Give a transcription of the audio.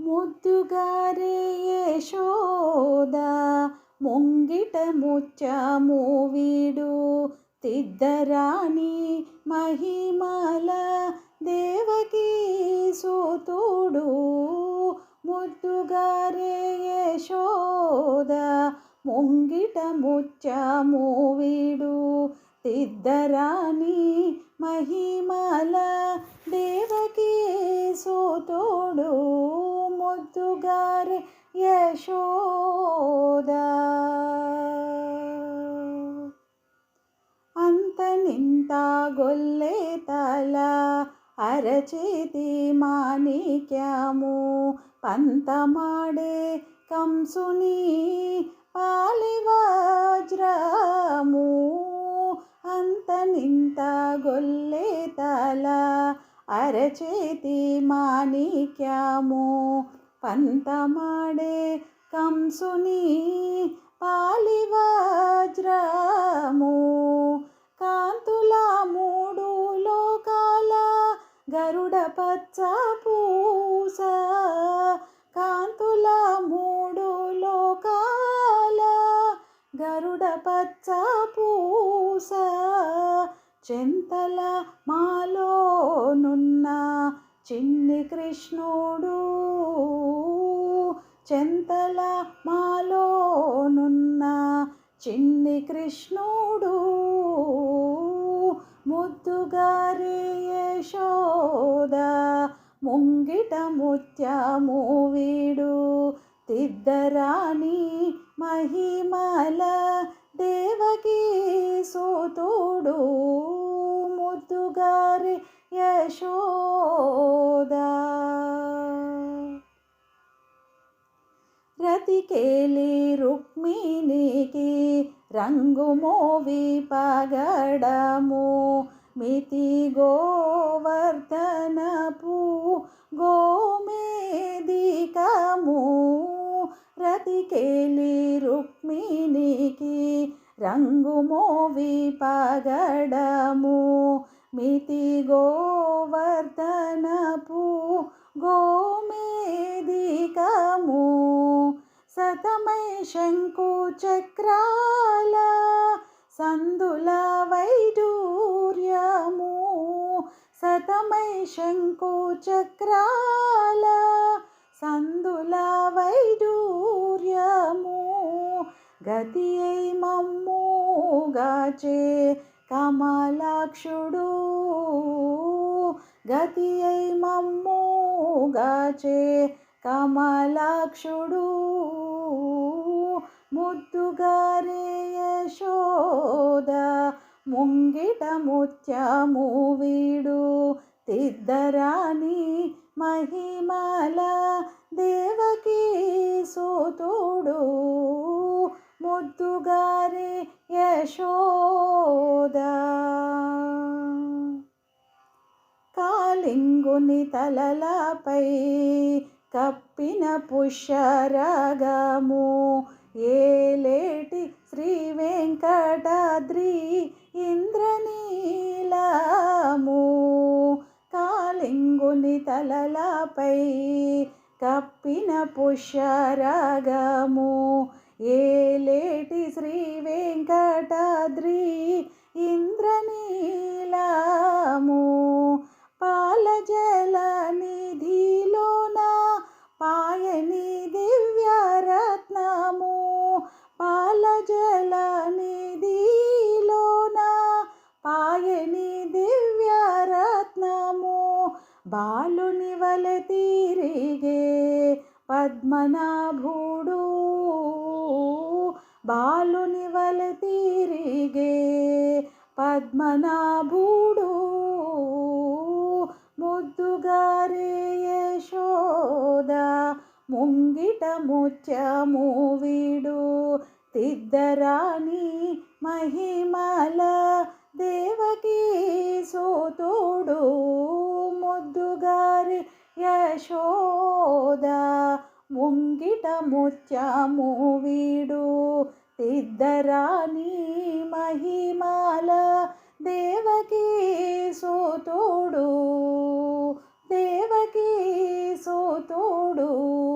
ముద్దుగారే యశోద ముంగిట ముచ్చము వీడు. తిద్దరాణి మహిమల దేవకీ సూతుడు. ముద్దుగారే యశోద ముంగిట ముచ్చము వీడు. తిద్దరాణి మహిమల దేవకీ సూతుడు. ముద్దుగారే యశోద. అంత నింత గొల్లే తల అరచేతి మాణిక్యము పంతమాడే కంసుని పాలివజ్రము. అంత నింత గొల్లే తల అరచేతి మాణిక్యము పంతమాడే కంసుని పాలివజ్రము. కాంతుల మూడు లోకాల గరుడ పచ్చ పూస. కాంతుల మూడు లోకాల గరుడ పచ్చ పూస. చెంతల మాలోనున్న చిన్ని కృష్ణుడు చెంతల మాలోనున్న చిన్ని కృష్ణుడు ముద్దుగారి యశోద ముంగిట ముత్యము వీడు తిద్దరాణి మహిమల దేవకీ సోతుడు ముద్దుగారి రతికేలి రుక్మిణికి రంగు మోవి పగడము. మితి గోవర్ధనపు గోమేదికము రతికేలి రుక్మిణికి రంగు మోవి పగడము. మితి గోవర్ధనపు గోమేదికము సతమై శంకు చక్రాల సందుల వైడూర్యము. సతమై శంకు చక్రాల సందుల వైడూర్యము. గతి అయి మమ్ముగాచే కమలాక్షుడు. గతి అయి మమ్ముగాచే కమలాక్షుడు ముద్దుగారే యశోద ముంగిట ముత్యము వీడు తిద్దరాని మహిమల దేవకీ సోతుడు. ముద్దుగారే యశోద. కాలింగుని తలలపై కప్పిన పుష్యరాగము ఏలేటి శ్రీ వెంకటాద్రి ఇంద్రనీలము. కాలింగుని తలలపై కప్పిన పుష్యరాగము ఏలేటి శ్రీ వెంకటాద్రి ఇంద్ర బాలుని వల తీరిగే పద్మనాభుడు. బాలుని వల తీరిగే పద్మనాభుడు. ముద్దుగారే యశోద ముంగిట ముత్యము వీడు. తిద్దరాణి మహిమల దేవకీ సోతుడు. యశోద ముంగిట ముత్యము వీడు. తిద్దరాని మహిమాల దేవకీ సోతుడు. దేవకీ సోతుడు.